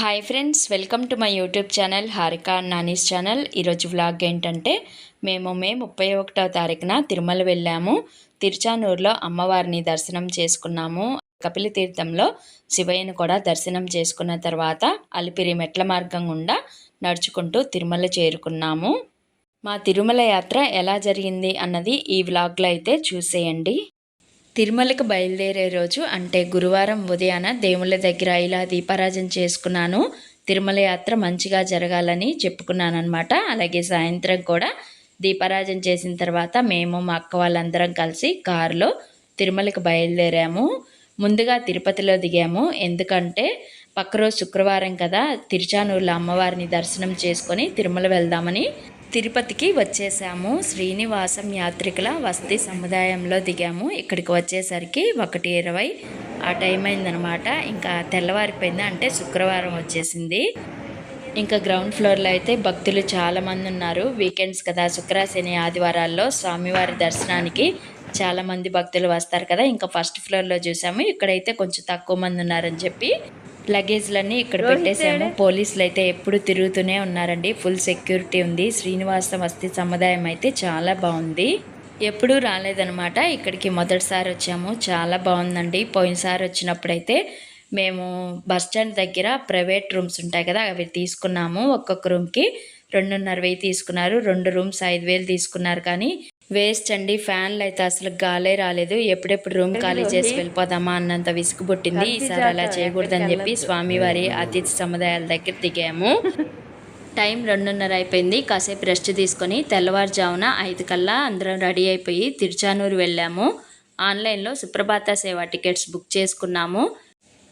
Hi friends welcome to my YouTube channel Harika Nani's channel ఈరోజు vlog ఏంటంటే మేము మే ముప్పై ఒకటవ తారీఖున తిరుమల వెళ్ళాము. తిరుచానూరులో అమ్మవారిని దర్శనం చేసుకున్నాము. కపిల తీర్థంలో శివయ్యను కూడా దర్శనం చేసుకున్న తర్వాత అలిపిరి మెట్ల మార్గం గుండా నడుచుకుంటూ తిరుమల చేరుకున్నాము. మా తిరుమల యాత్ర ఎలా జరిగింది అన్నది ఈ వ్లాగ్లో అయితే చూసేయండి. తిరుమలకు బయలుదేరే రోజు అంటే గురువారం ఉదయాన దేవుళ్ళ దగ్గర ఇలా దీపారాజన చేసుకున్నాను. తిరుమల యాత్ర మంచిగా జరగాలని చెప్పుకున్నాను అనమాట అలాగే సాయంత్రం కూడా దీపారాజన చేసిన తర్వాత మేము మా అక్క వాళ్ళందరం కలిసి కారులో తిరుమలకు బయలుదేరాము. ముందుగా తిరుపతిలో దిగాము. ఎందుకంటే పక్క రోజు శుక్రవారం కదా తిరుచానూరులో అమ్మవారిని దర్శనం చేసుకొని తిరుమల వెళ్దామని తిరుపతికి వచ్చేసాము. శ్రీనివాసం యాత్రికుల వసతి సముదాయంలో దిగాము. ఇక్కడికి వచ్చేసరికి ఒకటి ఇరవై ఆ టైం అయిందనమాట ఇంకా తెల్లవారిపోయింది అంటే శుక్రవారం వచ్చేసింది. ఇంకా గ్రౌండ్ ఫ్లోర్లో అయితే భక్తులు చాలామంది ఉన్నారు. వీకెండ్స్ కదా శుక్ర శని ఆదివారాల్లో స్వామివారి దర్శనానికి చాలామంది భక్తులు వస్తారు కదా. ఇంకా ఫస్ట్ ఫ్లోర్లో చూసాము. ఇక్కడైతే కొంచెం తక్కువ మంది ఉన్నారని చెప్పి లగేజ్లన్నీ ఇక్కడ పెట్టేసాము పోలీసులు అయితే ఎప్పుడు తిరుగుతూనే ఉన్నారండి. ఫుల్ సెక్యూరిటీ ఉంది. శ్రీనివాస వస్తీ సముదాయం అయితే చాలా బాగుంది. ఎప్పుడూ రాలేదనమాట ఇక్కడికి మొదటిసారి వచ్చాము. చాలా బాగుందండి. పోయినసారి వచ్చినప్పుడైతే మేము బస్ స్టాండ్ దగ్గర ప్రైవేట్ రూమ్స్ ఉంటాయి కదా అవి తీసుకున్నాము ఒక్కొక్క రూమ్కి. రెండున్నర వెయ్యి తీసుకున్నారు. రెండు రూమ్స్ ఐదు వేలు తీసుకున్నారు కానీ వేస్ట్ అండి. ఫ్యాన్లు అయితే అసలు గాలే రాలేదు. ఎప్పుడెప్పుడు రూమ్ ఖాళీ చేసి వెళ్ళిపోదామా అన్నంత విసుగు పుట్టింది. ఈసారి అలా చేయకూడదని చెప్పి స్వామివారి అతిథి సముదాయాల దగ్గర దిగాము. టైం రెండున్నర అయిపోయింది. కాసేపు రెస్ట్ తీసుకొని తెల్లవారుజామున ఐదు కల్లా అందరం రెడీ అయిపోయి తిరుచానూరు వెళ్ళాము. ఆన్లైన్లో సుప్రభాత సేవ టికెట్స్ బుక్ చేసుకున్నాము.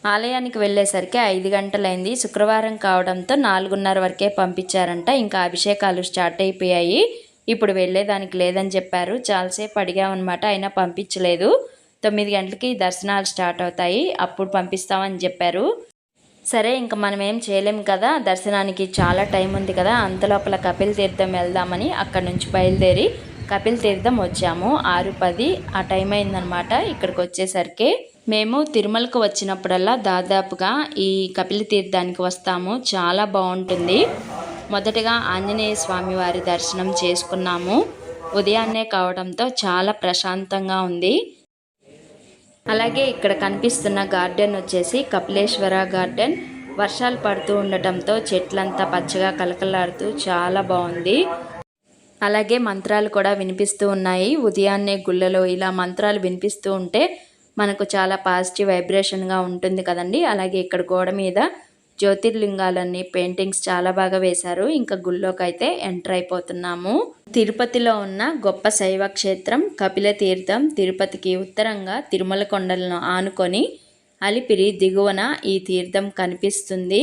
ఆలయానికి వెళ్ళేసరికి ఐదు గంటలైంది. శుక్రవారం కావడంతో నాలుగున్నర వరకే పంపించారంట. ఇంకా అభిషేకాలు స్టార్ట్ అయిపోయాయి. ఇప్పుడు వెళ్ళేదానికి లేదని చెప్పారు. చాలాసేపు అడిగామన్నమాట. అయినా పంపించలేదు. తొమ్మిది గంటలకి దర్శనాలు స్టార్ట్ అవుతాయి. అప్పుడు పంపిస్తామని చెప్పారు. సరే ఇంకా మనం ఏం చేయలేం కదా. దర్శనానికి చాలా టైం ఉంది కదా. అంతలోపల కపిల్ తీర్థం వెళ్దామని అక్కడ నుంచి బయలుదేరి కపిల్ తీర్థం వచ్చాము. ఆరు పది ఆ టైం అయిందనమాట ఇక్కడికి వచ్చేసరికి మేము తిరుమలకు వచ్చినప్పుడల్లా దాదాపుగా ఈ కపిల తీర్థానికి వస్తాము. చాలా బాగుంటుంది. మొదటగా ఆంజనేయ స్వామి వారి దర్శనం చేసుకున్నాము. ఉదయాన్నే కావడంతో చాలా ప్రశాంతంగా ఉంది. అలాగే ఇక్కడ కనిపిస్తున్న గార్డెన్ వచ్చేసి కపిలేశ్వర గార్డెన్. వర్షాలు పడుతూ ఉండటంతో చెట్లంతా పచ్చగా కలకలాడుతూ చాలా బాగుంది. అలాగే మంత్రాలు కూడా వినిపిస్తూ ఉన్నాయి. ఉదయాన్నే గుళ్ళలో ఇలా మంత్రాలు వినిపిస్తూ ఉంటే మనకు చాలా పాజిటివ్ వైబ్రేషన్గా ఉంటుంది కదండి. అలాగే ఇక్కడ గోడ మీద జ్యోతిర్లింగాలన్నీ పెయింటింగ్స్ చాలా బాగా వేశారు. ఇంకా గుళ్ళోకి అయితే ఎంటర్ అయిపోతున్నాము. తిరుపతిలో ఉన్న గొప్ప శైవ క్షేత్రం కపిల తీర్థం తిరుపతికి ఉత్తరంగా తిరుమల కొండలను ఆనుకొని అలిపిరి దిగువన ఈ తీర్థం కనిపిస్తుంది.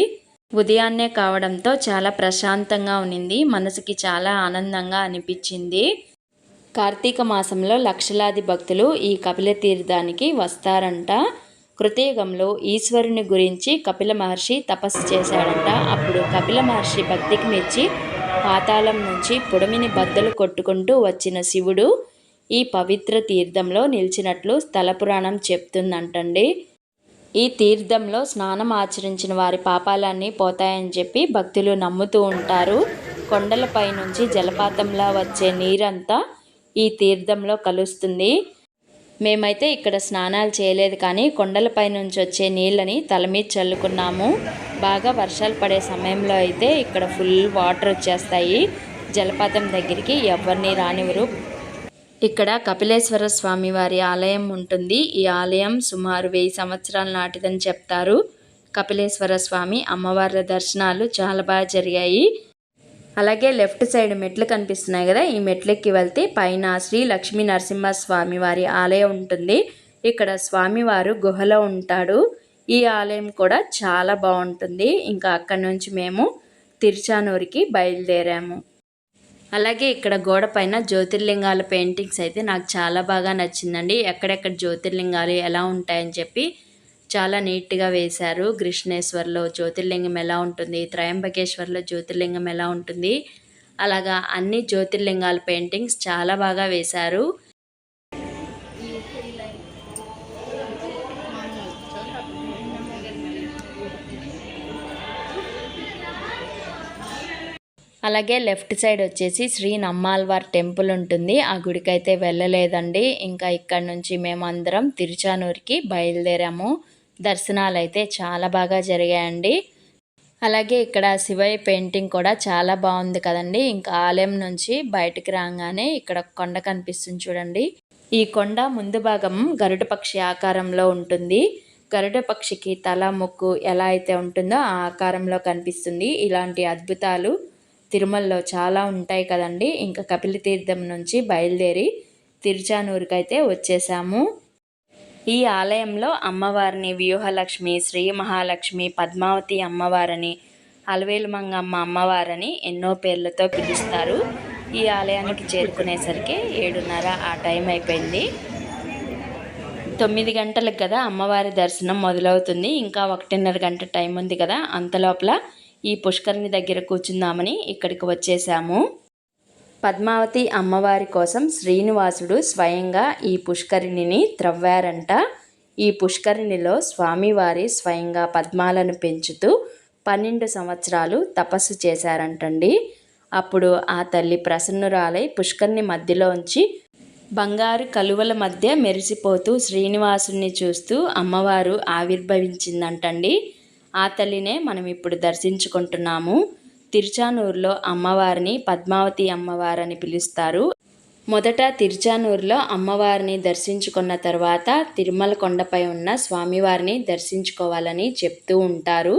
ఉదయాన్నే కావడంతో చాలా ప్రశాంతంగా ఉన్నింది. మనసుకి చాలా ఆనందంగా అనిపించింది. కార్తీక మాసంలో లక్షలాది భక్తులు ఈ కపిల తీర్థానికి వస్తారంట. కృతయుగంలో ఈశ్వరుని గురించి కపిల మహర్షి తపస్సు చేశాడంట. అప్పుడు కపిల మహర్షి భక్తికి మెచ్చి పాతాళం నుంచి పుడమిని బద్దలు కొట్టుకుంటూ వచ్చిన శివుడు ఈ పవిత్ర తీర్థంలో నిలిచినట్లు స్థల పురాణం చెప్తుందంటండి. ఈ తీర్థంలో స్నానం ఆచరించిన వారి పాపాలన్నీ పోతాయని చెప్పి భక్తులు నమ్ముతూ ఉంటారు. కొండలపై నుంచి జలపాతంలా వచ్చే నీరంతా ఈ తీర్థంలో కలుస్తుంది. మేమైతే ఇక్కడ స్నానాలు చేయలేదు కానీ కొండలపై నుంచి వచ్చే నీళ్ళని తల మీద చల్లుకున్నాము. బాగా వర్షాలు పడే సమయంలో అయితే ఇక్కడ ఫుల్ వాటర్ వచ్చేస్తాయి. జలపాతం దగ్గరికి ఎవరిని రానివ్వరు. ఇక్కడ కపిలేశ్వర స్వామి వారి ఆలయం ఉంటుంది. ఈ ఆలయం సుమారు వెయ్యి సంవత్సరాల నాటిదని చెప్తారు. కపిలేశ్వర స్వామి అమ్మవారి దర్శనాలు చాలా బాగా జరిగాయి. అలాగే లెఫ్ట్ సైడ్ మెట్లు కనిపిస్తున్నాయి కదా ఈ మెట్లెక్కి వెళ్తే పైన శ్రీ లక్ష్మీ నరసింహస్వామి వారి ఆలయం ఉంటుంది. ఇక్కడ స్వామివారు గుహలో ఉంటాడు. ఈ ఆలయం కూడా చాలా బాగుంటుంది. ఇంకా అక్కడి నుంచి మేము తిరుచానూరికి బయలుదేరాము. అలాగే ఇక్కడ గోడ పైన జ్యోతిర్లింగాల పెయింటింగ్స్ అయితే నాకు చాలా బాగా నచ్చిందండి. ఎక్కడెక్కడ జ్యోతిర్లింగాలు ఎలా ఉంటాయని చెప్పి చాలా నీట్గా వేశారు. కృష్ణేశ్వర్లో జ్యోతిర్లింగం ఎలా ఉంటుంది? త్రయంబకేశ్వర్లో జ్యోతిర్లింగం ఎలా ఉంటుంది? అలాగా అన్ని జ్యోతిర్లింగాల పెయింటింగ్స్ చాలా బాగా వేశారు. అలాగే లెఫ్ట్ సైడ్ వచ్చేసి శ్రీ నమ్మాల్వార్ టెంపుల్ ఉంటుంది. ఆ గుడికైతే వెళ్ళలేదండి. ఇంకా ఇక్కడ నుంచి మేము అందరం తిరుచానూరుకి బయలుదేరాము. దర్శనాలు అయితే చాలా బాగా జరిగాయండి. అలాగే ఇక్కడ శివయ్య పెయింటింగ్ కూడా చాలా బాగుంది కదండి. ఇంకా ఆలయం నుంచి బయటికి రాగానే ఇక్కడ కొండ కనిపిస్తుంది చూడండి. ఈ కొండ ముందు భాగం గరుడ పక్షి ఆకారంలో ఉంటుంది. గరుడ పక్షికి తల ముక్కు ఎలా అయితే ఉంటుందో ఆ ఆకారంలో కనిపిస్తుంది. ఇలాంటి అద్భుతాలు తిరుమలలో చాలా ఉంటాయి కదండి. ఇంకా కపిలతీర్థం నుంచి బయలుదేరి తిరుచానూరుకి అయితే వచ్చేసాము. ఈ ఆలయంలో అమ్మవారిని వ్యూహలక్ష్మి శ్రీ మహాలక్ష్మి పద్మావతి అమ్మవారని అలవేలు మంగమ్మ అమ్మవారని ఎన్నో పేర్లతో పిలుస్తారు. ఈ ఆలయానికి చేరుకునేసరికి ఏడున్నర ఆ టైం అయిపోయింది. తొమ్మిది గంటలకు కదా అమ్మవారి దర్శనం మొదలవుతుంది. ఇంకా ఒకటిన్నర గంట టైం ఉంది కదా. అంతలోపల ఈ పుష్కరిణి దగ్గర కూర్చుందామని ఇక్కడికి వచ్చేసాము. పద్మావతి అమ్మవారి కోసం శ్రీనివాసుడు స్వయంగా ఈ పుష్కరిణిని త్రవ్వారంట. ఈ పుష్కరిణిలో స్వామివారి స్వయంగా పద్మాలను పెంచుతూ పన్నెండు సంవత్సరాలు తపస్సు చేశారంటండి. అప్పుడు ఆ తల్లి ప్రసన్నురాలై పుష్కరిణి మధ్యలోంచి బంగారు కలువల మధ్య మెరిసిపోతూ శ్రీనివాసుని చూస్తూ అమ్మవారు ఆవిర్భవించిందంటండి. ఆ తల్లినే మనం ఇప్పుడు దర్శించుకుంటున్నాము. తిరుచానూరులో అమ్మవారిని పద్మావతి అమ్మవారని పిలుస్తారు. మొదట తిరుచానూరులో అమ్మవారిని దర్శించుకున్న తర్వాత తిరుమల కొండపై ఉన్న స్వామివారిని దర్శించుకోవాలని చెప్తూ ఉంటారు.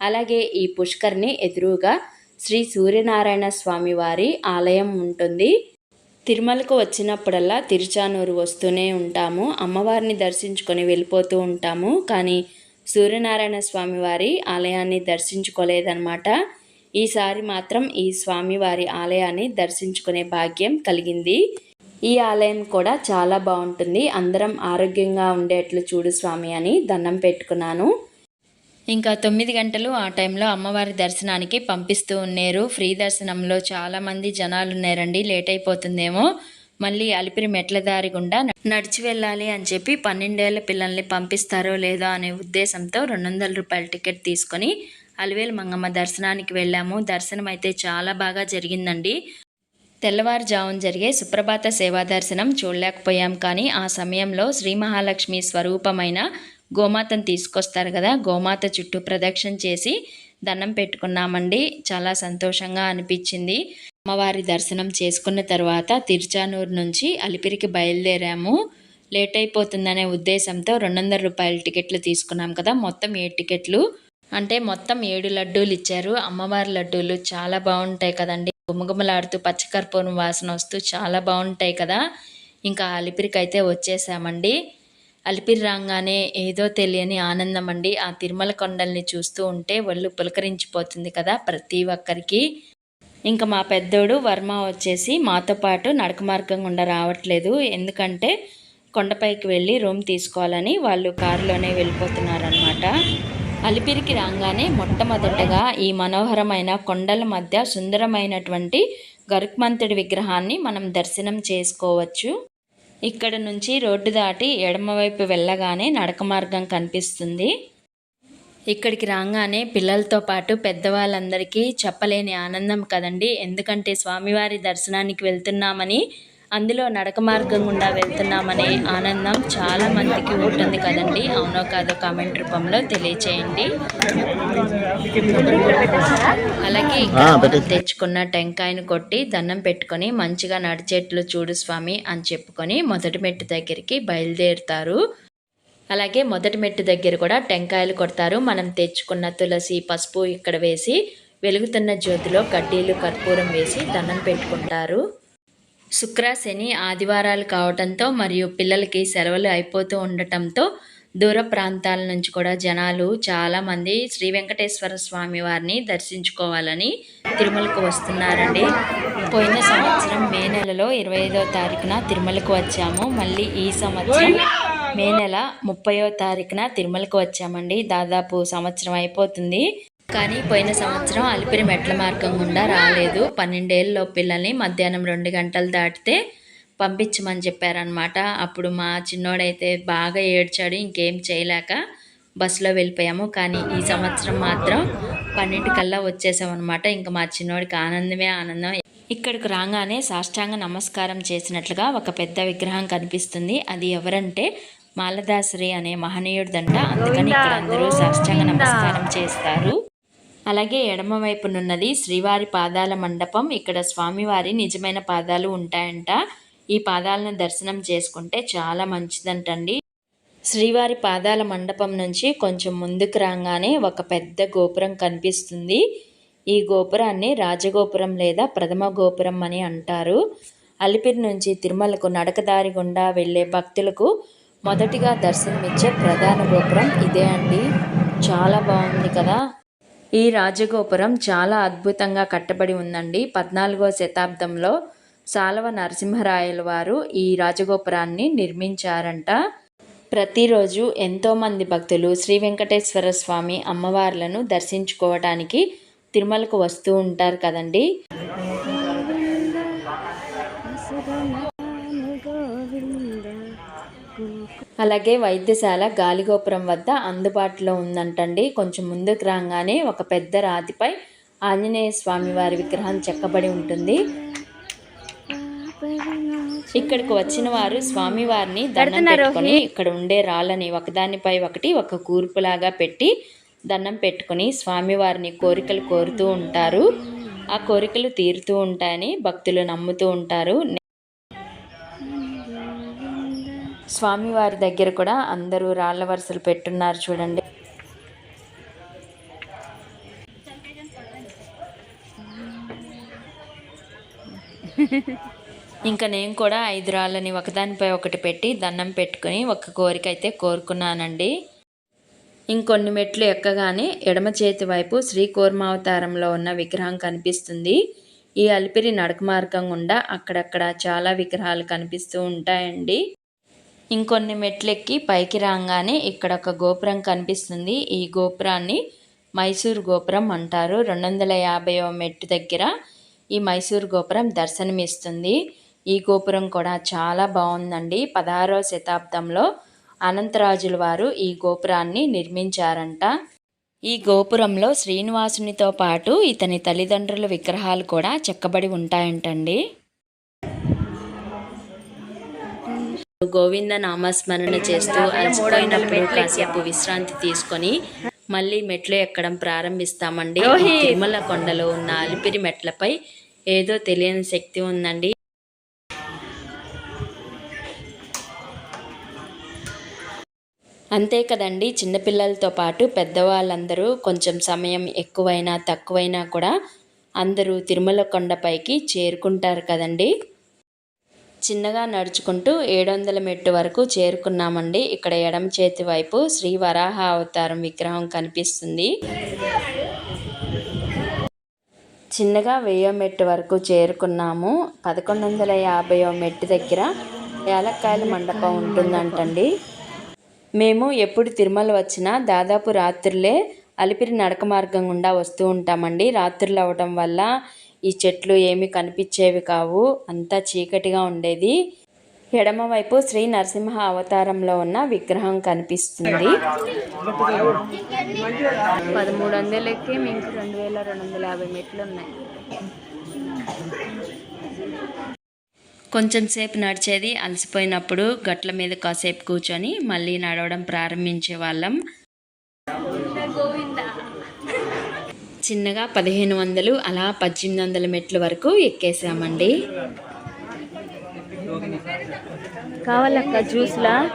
అలాగే ఈ పుష్కర్ని ఎదురుగా శ్రీ సూర్యనారాయణ స్వామివారి ఆలయం ఉంటుంది. తిరుమలకు వచ్చినప్పుడల్లా తిరుచానూరు వస్తూనే ఉంటాము. అమ్మవారిని దర్శించుకొని వెళ్ళిపోతూ ఉంటాము. కానీ సూర్యనారాయణ స్వామివారి ఆలయాన్ని దర్శించుకోలేదన్నమాట. ఈసారి మాత్రం ఈ స్వామివారి ఆలయాన్ని దర్శించుకునే భాగ్యం కలిగింది. ఈ ఆలయం కూడా చాలా బాగుంటుంది. అందరం ఆరోగ్యంగా ఉండేట్లు చూడు స్వామి అని దండం పెట్టుకున్నాను. ఇంకా తొమ్మిది గంటలు ఆ టైంలో అమ్మవారి దర్శనానికి పంపిస్తూ ఉన్నారు. ఫ్రీ దర్శనంలో చాలామంది జనాలు ఉన్నారండి. లేట్ అయిపోతుందేమో. మళ్ళీ అలిపిరి మెట్ల దారి గుండా నడిచి వెళ్ళాలి అని చెప్పి పన్నెండేళ్ళ పిల్లల్ని పంపిస్తారో లేదో అనే ఉద్దేశంతో రెండు వందల రూపాయల టికెట్ తీసుకొని అలివేలు మంగమ్మ దర్శనానికి వెళ్ళాము. దర్శనం అయితే చాలా బాగా జరిగిందండి. తెల్లవారుజామున జరిగే సుప్రభాత సేవా దర్శనం చూడలేకపోయాం కానీ ఆ సమయంలో శ్రీ మహాలక్ష్మి స్వరూపమైన గోమాతను తీసుకొస్తారు కదా. గోమాత చుట్టూ ప్రదక్షిణ చేసి దండం పెట్టుకున్నామండి. చాలా సంతోషంగా అనిపించింది. అమ్మవారి దర్శనం చేసుకున్న తర్వాత తిరుచానూరు నుంచి అలిపిరికి బయలుదేరాము. లేట్ అయిపోతుందనే ఉద్దేశంతో రెండు వందల రూపాయల టికెట్లు తీసుకున్నాం కదా. మొత్తం ఏడు టికెట్లు. అంటే మొత్తం ఏడు లడ్డూలు ఇచ్చారు. అమ్మవారి లడ్డూలు చాలా బాగుంటాయి కదండి. గుమగుమలాడుతూ పచ్చకర్పూరం వాసన వస్తూ చాలా బాగుంటాయి కదా. ఇంకా అలిపిరికి అయితే వచ్చేసామండి. అలిపిరి రాగానే ఏదో తెలియని ఆనందం అండి. ఆ తిరుమల కొండల్ని చూస్తూ ఉంటే ఒళ్ళు పులకరించిపోతుంది కదా ప్రతి ఒక్కరికి. ఇంకా మా పెద్దోడు వర్మ వచ్చేసి మాతో పాటు నడక మార్గం గుండా రావట్లేదు. ఎందుకంటే కొండపైకి వెళ్ళి రూమ్ తీసుకోవాలని వాళ్ళు కారులోనే వెళ్ళిపోతున్నారనమాట అలిపిరికి రాగానే మొట్టమొదటగా ఈ మనోహరమైన కొండల మధ్య సుందరమైనటువంటి గరుక్మంతుడి విగ్రహాన్ని మనం దర్శనం చేసుకోవచ్చు. ఇక్కడ నుంచి రోడ్డు దాటి ఎడమవైపు వెళ్ళగానే నడక మార్గం కనిపిస్తుంది. ఇక్కడికి రాగానే పిల్లలతో పాటు పెద్దవాళ్ళందరికీ చెప్పలేని ఆనందం కదండి. ఎందుకంటే స్వామివారి దర్శనానికి వెళ్తున్నామని అందులో నడక మార్గం గుండా వెళ్తున్నామనే ఆనందం చాలా మందికి ఉంటుంది కదండి. అవునో కాదో కామెంట్ రూపంలో తెలియచేయండి. అలాగే తెచ్చుకున్న టెంకాయను కొట్టి దండం పెట్టుకొని మంచిగా నడిచేట్లు చూడు స్వామి అని చెప్పుకొని మొదటి మెట్టు దగ్గరికి బయలుదేరుతారు. అలాగే మొదటి మెట్టు దగ్గర కూడా టెంకాయలు కొడతారు. మనం తెచ్చుకున్న తులసి పసుపు ఇక్కడ వేసి వెలుగుతున్న జ్యోతిలో కడ్డీలు కర్పూరం వేసి దండం పెట్టుకుంటారు. శుక్ర శని ఆదివారాలు కావడంతో మరియు పిల్లలకి సెలవులు అయిపోతూ ఉండటంతో దూర ప్రాంతాల నుంచి కూడా జనాలు చాలామంది శ్రీ వెంకటేశ్వర స్వామి వారిని దర్శించుకోవాలని తిరుమలకు వస్తున్నారండి. పోయిన సంవత్సరం మే నెలలో ఇరవై ఐదో తారీఖున తిరుమలకు వచ్చాము. మళ్ళీ ఈ సంవత్సరం మే నెల ముప్పయో తారీఖున తిరుమలకు వచ్చామండి. దాదాపు సంవత్సరం అయిపోతుంది. కానీ పోయిన సంవత్సరం అలిపిరి మెట్ల మార్గం గుండా రాలేదు. పన్నెండేళ్ళలో పిల్లల్ని మధ్యాహ్నం రెండు గంటలు దాటితే పంపించమని చెప్పారనమాట అప్పుడు మా చిన్నోడైతే బాగా ఏడ్చాడు ఇంకేం చేయలేక బస్సులో వెళ్ళిపోయాము. కానీ ఈ సంవత్సరం మాత్రం పన్నెండుకల్లా వచ్చేసాం అనమాట ఇంకా మా చిన్నోడికి ఆనందమే ఆనందం. ఇక్కడికి రాగానే సాష్టాంగ నమస్కారం చేసినట్లుగా ఒక పెద్ద విగ్రహం కనిపిస్తుంది. అది ఎవరంటే మాలదాసరి అనే మహనీయుడిదంట అందుకని ఇక్కడ అందరూ సాష్టాంగ నమస్కారం చేస్తారు. అలాగే ఎడమవైపునున్నది శ్రీవారి పాదాల మండపం. ఇక్కడ స్వామివారి నిజమైన పాదాలు ఉంటాయంట. ఈ పాదాలను దర్శనం చేసుకుంటే చాలా మంచిదంటండి. శ్రీవారి పాదాల మండపం నుంచి కొంచెం ముందుకు రాగానే ఒక పెద్ద గోపురం కనిపిస్తుంది. ఈ గోపురాన్ని రాజగోపురం లేదా ప్రథమ గోపురం అని అంటారు. అలిపిరి నుంచి తిరుమలకు నడకదారి గుండా వెళ్ళే భక్తులకు మొదటిగా దర్శనమిచ్చే ప్రధాన గోపురం ఇదే అండి. చాలా బాగుంది కదా. ఈ రాజగోపురం చాలా అద్భుతంగా కట్టబడి ఉందండి. పద్నాలుగో శతాబ్దంలో సాలవ నరసింహరాయల వారు ఈ రాజగోపురాన్ని నిర్మించారంట. ప్రతిరోజు ఎంతోమంది భక్తులు శ్రీ వెంకటేశ్వర స్వామి అమ్మవార్లను దర్శించుకోవటానికి తిరుమలకు వస్తూ ఉంటారు కదండి. అలాగే వైద్యశాల గాలిగోపురం వద్ద అందుబాటులో ఉందంటండి. కొంచెం ముందుకు రాగానే ఒక పెద్ద రాతిపై ఆంజనేయ స్వామి వారి విగ్రహం చెక్కబడి ఉంటుంది. ఇక్కడికి వచ్చిన వారు స్వామివారిని దండం పెట్టుకొని ఇక్కడ ఉండే రాళ్ళని ఒకదానిపై ఒకటి ఒక కూర్పులాగా పెట్టి దండం పెట్టుకుని స్వామివారిని కోరికలు కోరుతూ ఉంటారు. ఆ కోరికలు తీరుతూ ఉంటాయని భక్తులు నమ్ముతూ ఉంటారు. స్వామివారి దగ్గర కూడా అందరూ రాళ్ళ వరుసలు పెట్టున్నారు చూడండి. ఇంకా నేను కూడా ఐదు రాళ్ళని ఒకదానిపై ఒకటి పెట్టి దండం పెట్టుకుని ఒక కోరిక అయితే కోరుకున్నానండి. ఇంకొన్ని మెట్లు ఎక్కగానే ఎడమ చేతి వైపు శ్రీ కూర్మావతారంలో ఉన్న విగ్రహం కనిపిస్తుంది. ఈ అలిపిరి నడక మార్గం గుండా అక్కడక్కడ చాలా విగ్రహాలు కనిపిస్తూ ఉంటాయండి. ఇంకొన్ని మెట్లెక్కి పైకి రాగానే ఇక్కడ ఒక గోపురం కనిపిస్తుంది. ఈ గోపురాన్ని మైసూర్ గోపురం అంటారు. రెండు వందల యాభైవ మెట్టు దగ్గర ఈ మైసూర్ గోపురం దర్శనమిస్తుంది. ఈ గోపురం కూడా చాలా బాగుందండి పదహారవ శతాబ్దంలో అనంతరాజుల వారు ఈ గోపురాన్ని నిర్మించారంట. ఈ గోపురంలో శ్రీనివాసునితో పాటు ఇతని తల్లిదండ్రుల విగ్రహాలు కూడా చెక్కబడి ఉంటాయంటండి. గోవింద నామస్మరణ చేస్తూ అలసిపోయినప్పుడు కాసేపు విశ్రాంతి తీసుకొని మళ్ళీ మెట్లు ఎక్కడం ప్రారంభిస్తామండి. తిరుమల కొండలో ఉన్న అలిపిరి మెట్లపై ఏదో తెలియని శక్తి ఉందండి. అంతే కదండి చిన్నపిల్లలతో పాటు పెద్దవాళ్ళందరూ కొంచెం సమయం ఎక్కువైనా తక్కువైనా కూడా అందరూ తిరుమల కొండపైకి చేరుకుంటారు కదండి. చిన్నగా నడుచుకుంటూ ఏడు వందల మెట్టు వరకు చేరుకున్నామండి. ఇక్కడ ఎడమ చేతి వైపు శ్రీ వరాహ అవతారం విగ్రహం కనిపిస్తుంది. చిన్నగా వెయ్యో మెట్టు వరకు చేరుకున్నాము. పదకొండు వందల యాభైవ మెట్టు దగ్గర ఏలక్కాయల మండపం ఉంటుందంటండి. మేము ఎప్పుడు తిరుమల వచ్చినా దాదాపు రాత్రులే అలిపిరి నడక మార్గం గుండా వస్తూ ఉంటామండి. రాత్రులు అవ్వటం వల్ల ఈ చెట్లు ఏమీ కనిపించేవి కావు. అంతా చీకటిగా ఉండేది. ఎడమ వైపు శ్రీ నరసింహ అవతారంలో ఉన్న విగ్రహం కనిపిస్తుంది. పదమూడు వందలకి మీకు రెండు వేల రెండు వందల యాభై మెట్లు ఉన్నాయి. కొంచెం సేపు నడిచేది అలసిపోయినప్పుడు గట్ల మీద కాసేపు కూర్చొని మళ్ళీ నడవడం ప్రారంభించే వాళ్ళం. చిన్నగా పదిహేను వందలు అలా పద్దెనిమిది వందల మెట్ల వరకు ఎక్కేసామండి. కావాలక్క జ్యూస్లా?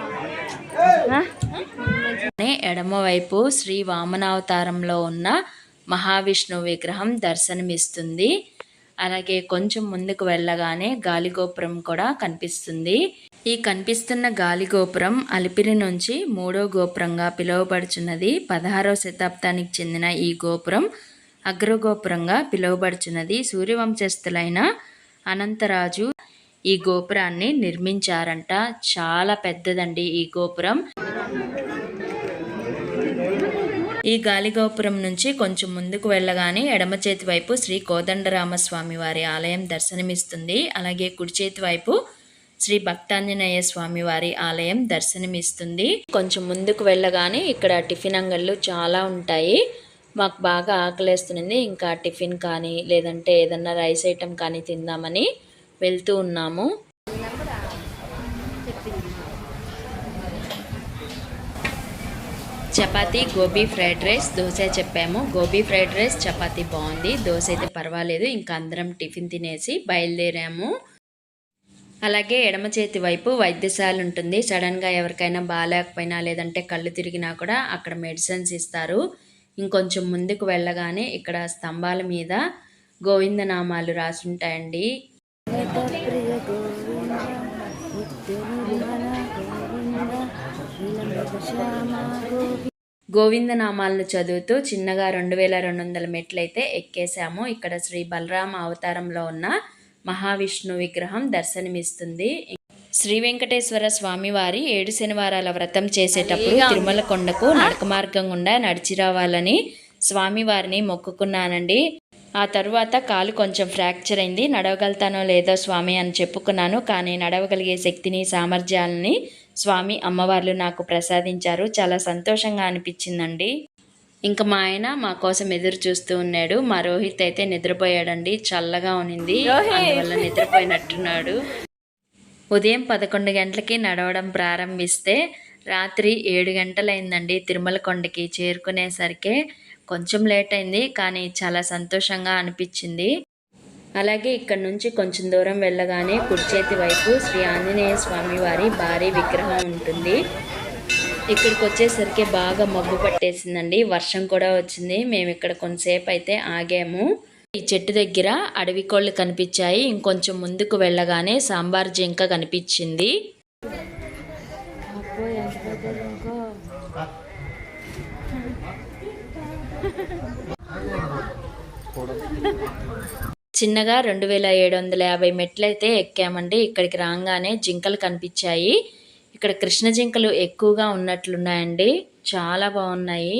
ఎడమ వైపు శ్రీ వామనావతారంలో ఉన్న మహావిష్ణువు విగ్రహం దర్శనమిస్తుంది. అలాగే కొంచెం ముందుకు వెళ్ళగానే గాలిగోపురం కూడా కనిపిస్తుంది. ఈ కనిపిస్తున్న గాలిగోపురం అలిపిరి నుంచి మూడో గోపురంగా పిలువబడుచున్నది. పదహారవ శతాబ్దానికి చెందిన ఈ గోపురం అగ్రగోపురంగా పిలువబడుచున్నది. సూర్యవంశస్థులైన అనంతరాజు ఈ గోపురాన్ని నిర్మించారంట. చాలా పెద్దదండి ఈ గోపురం. ఈ గాలిగోపురం నుంచి కొంచెం ముందుకు వెళ్ళగానే ఎడమ చేతి వైపు శ్రీ కోదండరామస్వామి వారి ఆలయం దర్శనమిస్తుంది. అలాగే కుడి చేతి వైపు శ్రీ భక్తాంజనేయ స్వామి వారి ఆలయం దర్శనమిస్తుంది. కొంచెం ముందుకు వెళ్ళగానే ఇక్కడ టిఫిన్ అంగళ్ళు చాలా ఉంటాయి. మాకు బాగా ఆకలేస్తుంది ఇంకా టిఫిన్ కానీ లేదంటే ఏదన్నా రైస్ ఐటెం కానీ తిందామని వెళ్తూ ఉన్నాము. చపాతీ గోబీ ఫ్రైడ్ రైస్ దోశ చెప్పాము. గోబీ ఫ్రైడ్ రైస్ చపాతీ బాగుంది. దోశ అయితే పర్వాలేదు. ఇంకా అందరం టిఫిన్ తినేసి బయలుదేరాము. అలాగే ఎడమ చేతి వైపు వైద్యశాల ఉంటుంది. సడన్గా ఎవరికైనా బాగాలేకపోయినా లేదంటే కళ్ళు తిరిగినా కూడా అక్కడ మెడిసిన్స్ ఇస్తారు. ఇంకొంచెం ముందుకు వెళ్ళగానే ఇక్కడ స్తంభాల మీద గోవిందనామాలు రాసుంటాయండి. గోవిందనామాలను చదువుతూ చిన్నగా రెండు వేల రెండు వందల మెట్లయితే ఎక్కేసాము ఇక్కడ శ్రీ బలరామ అవతారంలో ఉన్న మహావిష్ణు విగ్రహం దర్శనమిస్తుంది. శ్రీ వెంకటేశ్వర స్వామివారి ఏడు శనివారాల వ్రతం చేసేటప్పుడు తిరుమల కొండకు నడక మార్గం గుండా నడిచి రావాలని స్వామివారిని మొక్కుకున్నానండి. ఆ తరువాత కాలు కొంచెం ఫ్రాక్చర్ అయింది. నడవగలుగుతానో లేదో స్వామి అని చెప్పుకున్నాను. కానీ నడవగలిగే శక్తిని సామర్థ్యాలని స్వామి అమ్మవార్లు నాకు ప్రసాదించారు. చాలా సంతోషంగా అనిపించిందండి. ఇంకా మా ఆయన మా కోసం ఎదురు చూస్తూ ఉన్నాడు. మా రోహిత్ అయితే నిద్రపోయాడండి. చల్లగా ఉనింది. అందువల్ల నిద్రపోయినట్టున్నాడు. ఉదయం పదకొండు గంటలకి నడవడం ప్రారంభిస్తే రాత్రి ఏడు గంటలైందండి తిరుమల కొండకి చేరుకునేసరికి. కొంచెం లేట్ అయింది కానీ చాలా సంతోషంగా అనిపించింది. అలాగే ఇక్కడ నుంచి కొంచెం దూరం వెళ్ళగానే కుడిచేతి వైపు శ్రీ ఆంజనేయ స్వామి వారి భారీ విగ్రహం ఉంటుంది. ఇక్కడికి వచ్చేసరికి బాగా మబ్బు పట్టేసిందండి. వర్షం కూడా వచ్చింది. మేము ఇక్కడ కొంతసేపు అయితే ఆగాము. ఈ చెట్టు దగ్గర అడవి కోళ్ళు కనిపించాయి. ఇంకొంచెం ముందుకు వెళ్ళగానే సాంబార్ జింక కనిపించింది. చిన్నగా రెండు వేల ఏడు వందల యాభై మెట్లయితే ఎక్కామండి. ఇక్కడికి రాగానే జింకలు కనిపించాయి. ఇక్కడ కృష్ణ జింకలు ఎక్కువగా ఉన్నట్లున్నాయండి. చాలా బాగున్నాయి.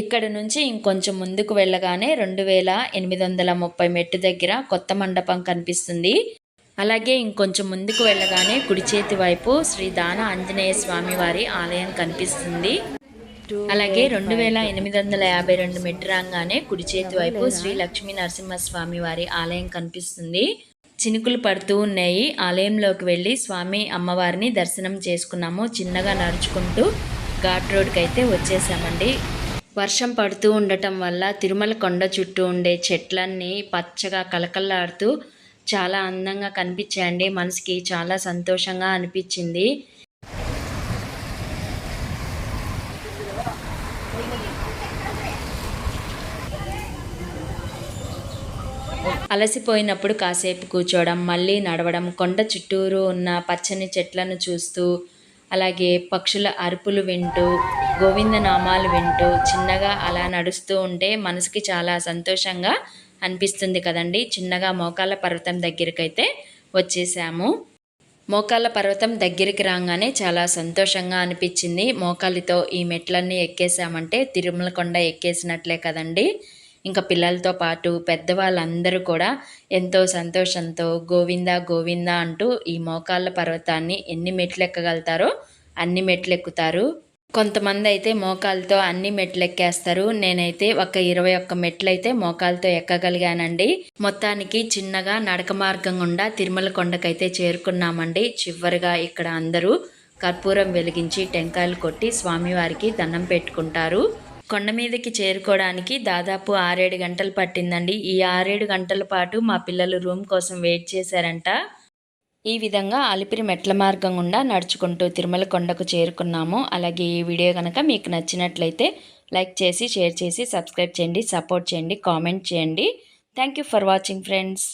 ఇక్కడ నుంచి ఇంకొంచెం ముందుకు వెళ్ళగానే రెండు వేల ఎనిమిది వందల ముప్పై మెట్టు దగ్గర కొత్త మండపం కనిపిస్తుంది. అలాగే ఇంకొంచెం ముందుకు వెళ్ళగానే కుడి చేతి వైపు శ్రీ దాన ఆంజనేయ స్వామి వారి ఆలయం కనిపిస్తుంది. అలాగే రెండు వేల ఎనిమిది వందల యాభై రెండు మెట్టు రాగానే కుడి చేతి వైపు శ్రీ లక్ష్మీ నరసింహస్వామి వారి ఆలయం కనిపిస్తుంది. చినుకులు పడుతూ ఉన్నాయి. ఆలయంలోకి వెళ్ళి స్వామి అమ్మవారిని దర్శనం చేసుకున్నాము. చిన్నగా నడుచుకుంటూ ఘాట్ రోడ్కి అయితే వచ్చేసామండి. వర్షం పడుతూ ఉండటం వల్ల తిరుమల కొండ చుట్టూ ఉండే చెట్లన్నీ పచ్చగా కలకల్లాడుతూ చాలా అందంగా కనిపించాయండి. మనసుకి చాలా సంతోషంగా అనిపించింది. అలసిపోయినప్పుడు కాసేపు కూర్చోవడం మళ్ళీ నడవడం కొండ చుట్టూరు ఉన్న పచ్చని చెట్లను చూస్తూ అలాగే పక్షుల అరుపులు వింటూ గోవిందనామాలు వింటూ చిన్నగా అలా నడుస్తూ ఉంటే మనసుకి చాలా సంతోషంగా అనిపిస్తుంది కదండి. చిన్నగా మోకాళ్ళ పర్వతం దగ్గరికైతే వచ్చేసాము. మోకాళ్ళ పర్వతం దగ్గరికి రాగానే చాలా సంతోషంగా అనిపించింది. మోకాళ్ళతో ఈ మెట్లన్నీ ఎక్కేసామంటే తిరుమల కొండ ఎక్కేసినట్లే కదండి. ఇంకా పిల్లలతో పాటు పెద్దవాళ్ళందరూ కూడా ఎంతో సంతోషంతో గోవింద గోవింద అంటూ ఈ మోకాళ్ళ పర్వతాన్ని ఎన్ని మెట్లు ఎక్కగలుగుతారో అన్ని మెట్లు ఎక్కుతారు కొంతమంది అయితే మోకాలతో అన్ని మెట్లు ఎక్కేస్తారు నేనైతే ఒక ఇరవై ఒక్క మెట్లు అయితే మోకాలతో ఎక్కగలిగానండి. మొత్తానికి చిన్నగా నడక మార్గం గుండా తిరుమల కొండకైతే చేరుకున్నామండి. చివరిగా ఇక్కడ అందరూ కర్పూరం వెలిగించి టెంకాయలు కొట్టి స్వామివారికి దండం పెట్టుకుంటారు. కొండ మీదకి చేరుకోవడానికి దాదాపు ఆరేడు గంటలు పట్టిందండి. ఈ ఆరేడు గంటల పాటు మా పిల్లలు రూమ్ కోసం వెయిట్ చేశారంట. ఈ విధంగా అలిపిరి మెట్ల మార్గం గుండా నడుచుకుంటూ తిరుమల కొండకు చేరుకున్నాము. అలాగే ఈ వీడియో కనుక మీకు నచ్చినట్లయితే లైక్ చేసి షేర్ చేసి సబ్స్క్రైబ్ చేయండి సపోర్ట్ చేయండి కామెంట్ చేయండి. Thank you for watching friends.